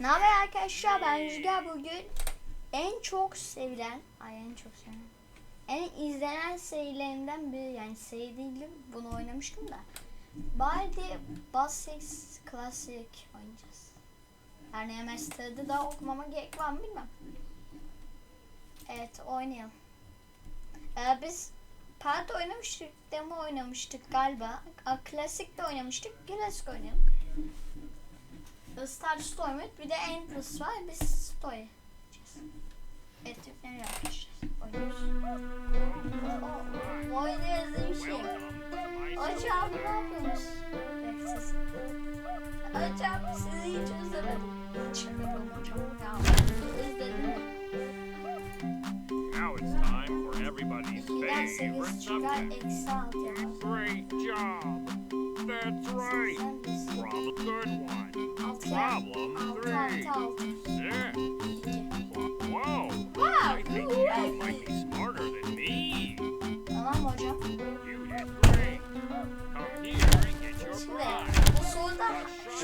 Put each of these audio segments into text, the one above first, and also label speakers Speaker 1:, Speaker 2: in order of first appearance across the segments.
Speaker 1: Ne haber arkadaşlar ben Rüzgar bugün en çok sevilen ay en çok sevilen en izlenen serilerinden biri yani seri değilim bunu oynamıştım da Baldi Bassix Classic oynayacağız. Yani MST'de daha okumama gerek var mı bilmem. Evet oynayalım. Ee, biz part oynamıştık, demo oynamıştık galiba. A, klasik de oynamıştık. Klasik oynayalım. Star Story Mode bir de Endless var. Biz Story yapacağız. Yüklenir arkadaşlar. Oynuyoruz. Oo, Oyunda yazılmışım. Hocam ne yapıyorsunuz? Evet siz. Hocam sizi hiç özlemedim. Çıkıyorum hocam. Ya özledim.
Speaker 2: Now it's time for everybody's
Speaker 1: 2'den
Speaker 2: favorite
Speaker 1: 8 çıkar
Speaker 2: subject.
Speaker 1: eksi 6 yapar.
Speaker 2: Great job. That's right.
Speaker 1: Biz
Speaker 2: Problem good one.
Speaker 1: 6 ya.
Speaker 2: Problem
Speaker 1: 6
Speaker 2: three.
Speaker 1: 6 6.
Speaker 2: Six.
Speaker 1: 2.
Speaker 2: Whoa.
Speaker 1: Wow,
Speaker 2: I think
Speaker 1: you
Speaker 2: might be smarter than me.
Speaker 1: Tamam hocam.
Speaker 2: You did great. Come here and get your
Speaker 1: Şimdi
Speaker 2: prize.
Speaker 1: bu soruda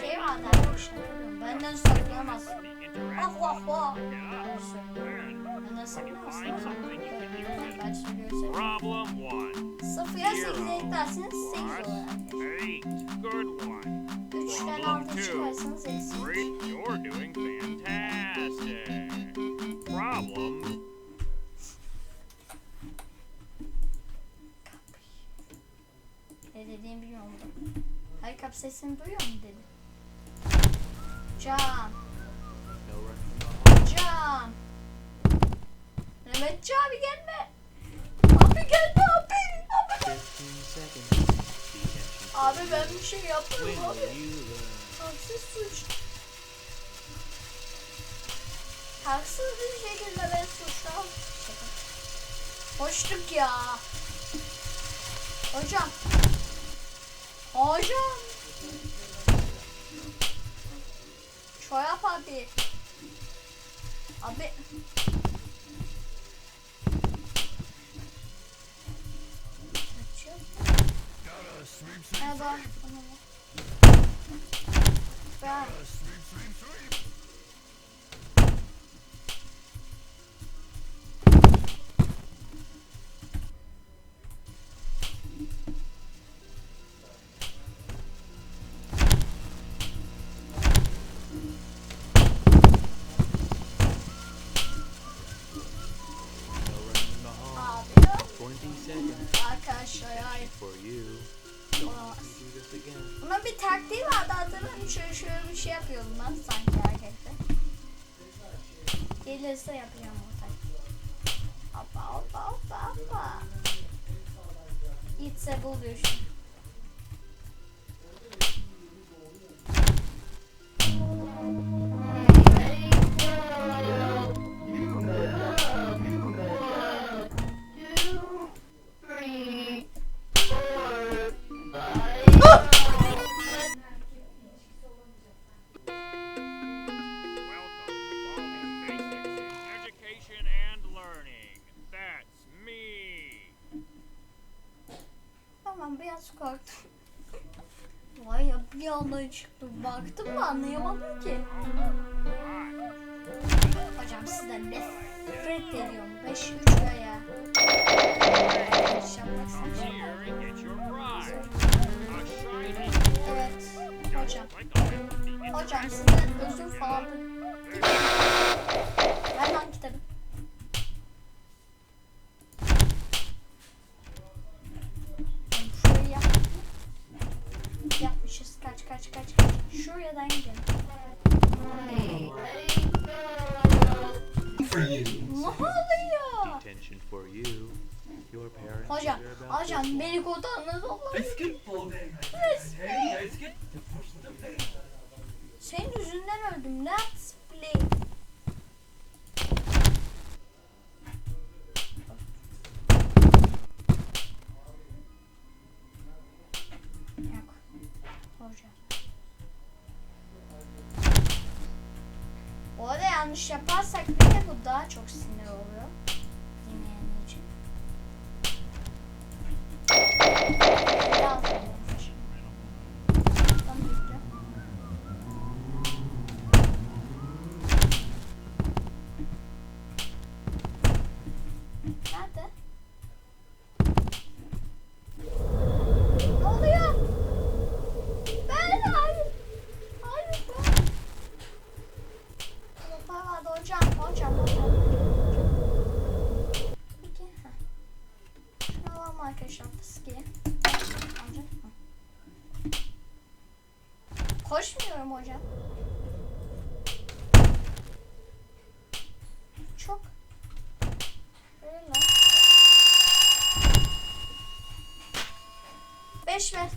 Speaker 1: şey vardı arkadaşlar. Benden saklayamaz.
Speaker 2: The
Speaker 1: Ah vah vah.
Speaker 2: interactive and
Speaker 1: Benden
Speaker 2: when you
Speaker 1: saklayamazsın.
Speaker 2: find something you can use it.
Speaker 1: Ben söylüyorum.
Speaker 2: Problem one.
Speaker 1: Sıfıra 8 eklerseniz 8 olur
Speaker 2: Plus
Speaker 1: arkadaşlar.
Speaker 2: eight. Good one.
Speaker 1: 3'ten
Speaker 2: Problem
Speaker 1: 6
Speaker 2: two.
Speaker 1: çıkarsanız.
Speaker 2: Great, you're doing fantastic. Problem
Speaker 1: Ne dediğimi bilmiyorum. Hayır kap sesini duyuyor mu dedi. Can. Can. Mehmetçi abi gelme. Abi gelme abi. Abi,
Speaker 3: 15 seconds.
Speaker 1: Abi ben bir şey yapmadım abi. Haksız suç. Haksız bir şekilde ben suçlam. Hoşluk ya. Hocam. Hocam. Çoyap abi. Abi.
Speaker 3: 20 seconds
Speaker 1: Arkadaşlar hayır.
Speaker 3: for you.
Speaker 1: Buna bir taktiği vardı hatırladın? Şöyle şöyle bir şey yapıyordum ben sanki harekette. Gelirse yapacağım o taktiği. Hoppa hoppa hoppa hoppa. Gitse buluyor şimdi. Bir çıktı. Baktım da anlayamadım ki. Hocam sizden nefret ediyorum. 5 3 ya. Yanlış yapmak
Speaker 2: Come
Speaker 1: istemiyorum.
Speaker 2: here and get your prize. A shiny.
Speaker 1: Evet hocam. Hocam sizden özür falan. Kaç kaç. Şuradan gidelim. Ne oluyor?
Speaker 3: Detention for you. Your parents
Speaker 1: Hocam, hocam beni kodanınız olur. Senin yüzünden öldüm. Let's play. Yanlış yaparsak bir de bu daha çok sinir oluyor. hocam bakalım. Şunu alalım arkadaşlar fıskiye. Koşmuyorum hocam. Çok. Öyle. Beş ver.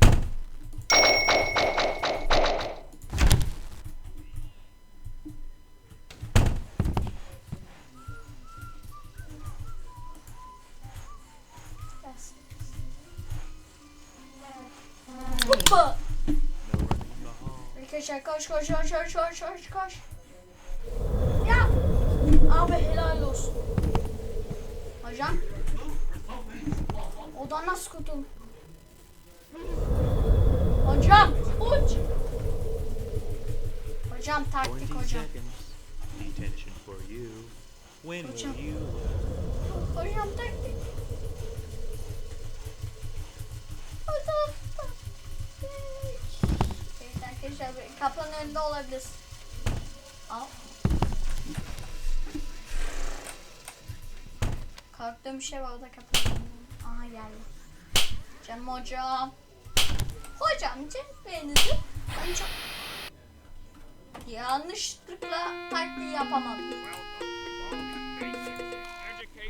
Speaker 1: Arkadaşlar koş koş koş koş koş koş koş. Ya. Abi helal olsun. Hocam. Odan nasıl kurtul? Hocam. Uç. Hocam taktik
Speaker 3: 20
Speaker 1: hocam. Hocam taktik. Önünde olabilir. Al. Korktuğum bir şey var o da kapının önünde. Aha geldi. Canım hocam. Hocam cevherinizi ben çok yanlışlıkla taktiği yapamadım.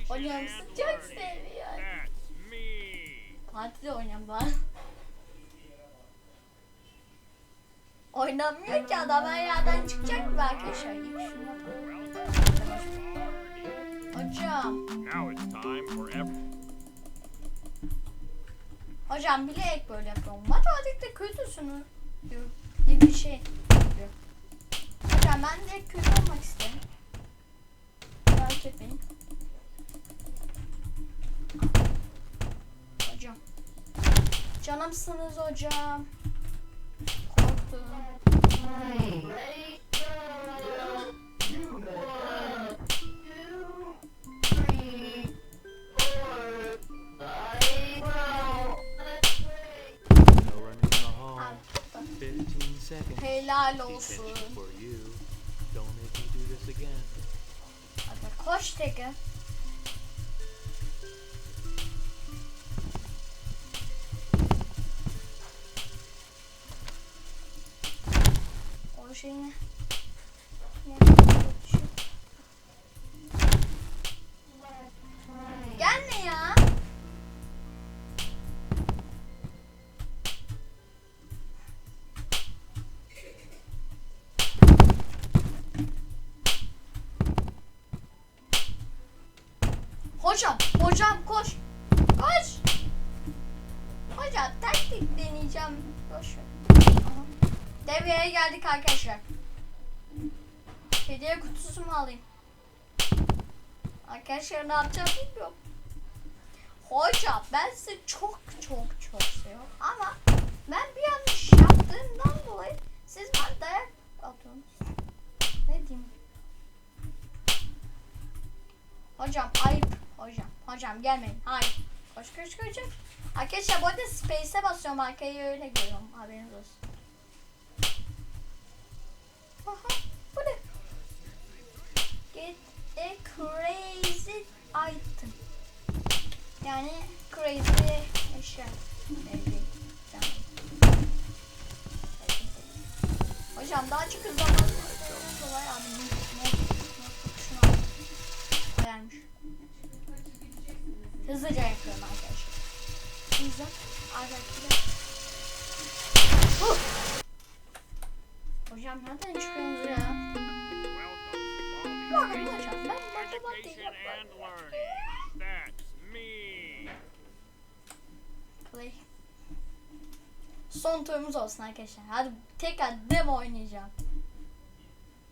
Speaker 1: Hocam çok seviyorum. Partide oynayalım bari. Oynamıyor ki adam her yerden çıkacak mı arkadaşlar? Hocam,
Speaker 2: Now it's time for every
Speaker 1: hocam bilerek böyle yapıyorum. Matematikte kötüsünüz diyor. Gibi bir şey diyor. Hocam ben de kötü olmak isterim. Merak etmeyin. Hocam. Canımsınız hocam.
Speaker 3: This again.
Speaker 1: Hadi koş tekrar. Hocam, hocam koş. Koş. Hocam taktik deneyeceğim. Aha. Devreye geldik arkadaşlar. Hediye kutusu mu alayım? Arkadaşlar ne yapacağım bilmiyorum. Hocam ben sizi çok çok çok seviyorum ama ben bir yanlış yaptığımdan dolayı siz bana dayak atıyorsunuz. Ne diyeyim? Hocam ayıp. Hocam. Hocam gelmeyin. Hayır. Koş koş koş. Arkadaşlar bu arada space'e basıyorum. Arkayı öyle görüyorum. Haberiniz olsun. Aha. Bu ne? Get a crazy item. Yani crazy eşya. Hocam daha çok hızlanmanız kolay abi. Ne? Şunu al. Koyarmış. Hızlıca yapıyorum arkadaşlar. Hızlı. Arkadaşlar. Huh! Hocam nereden çıkıyorsunuz ya?
Speaker 2: Bobby's
Speaker 1: hocam ben matematik yapıyorum. Play. Son turumuz olsun arkadaşlar. Hadi tekrar demo oynayacağım.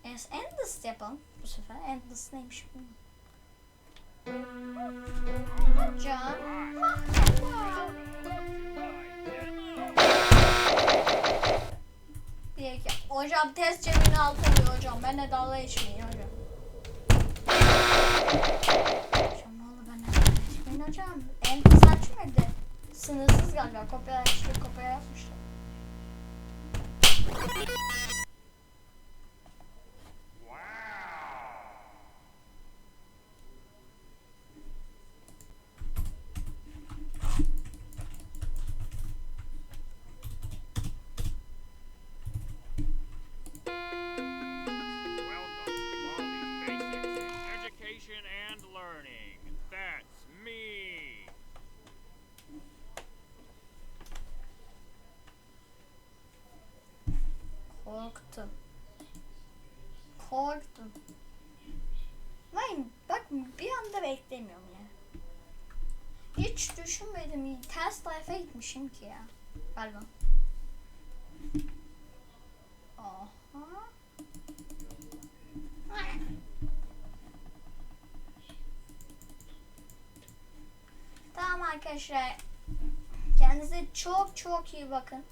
Speaker 1: Es Endless yapalım bu sefer. Endless neymiş bilmiyorum. Hocam. Bir iki. Hocam test cebini altı oluyor hocam. Ben de dalga geçmeyin hocam. Hocam ne oldu ben de dalga geçmeyin hocam. Endless açmadı. Sınırsız galiba. Kopya yapmışlar. Gitmişim ki ya. Galiba. Aha. Tamam arkadaşlar. Kendinize çok çok iyi bakın.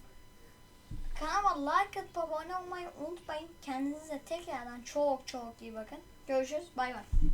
Speaker 1: Kanalıma like atıp abone olmayı unutmayın. Kendinize tekrardan çok çok iyi bakın. Görüşürüz. Bay bay.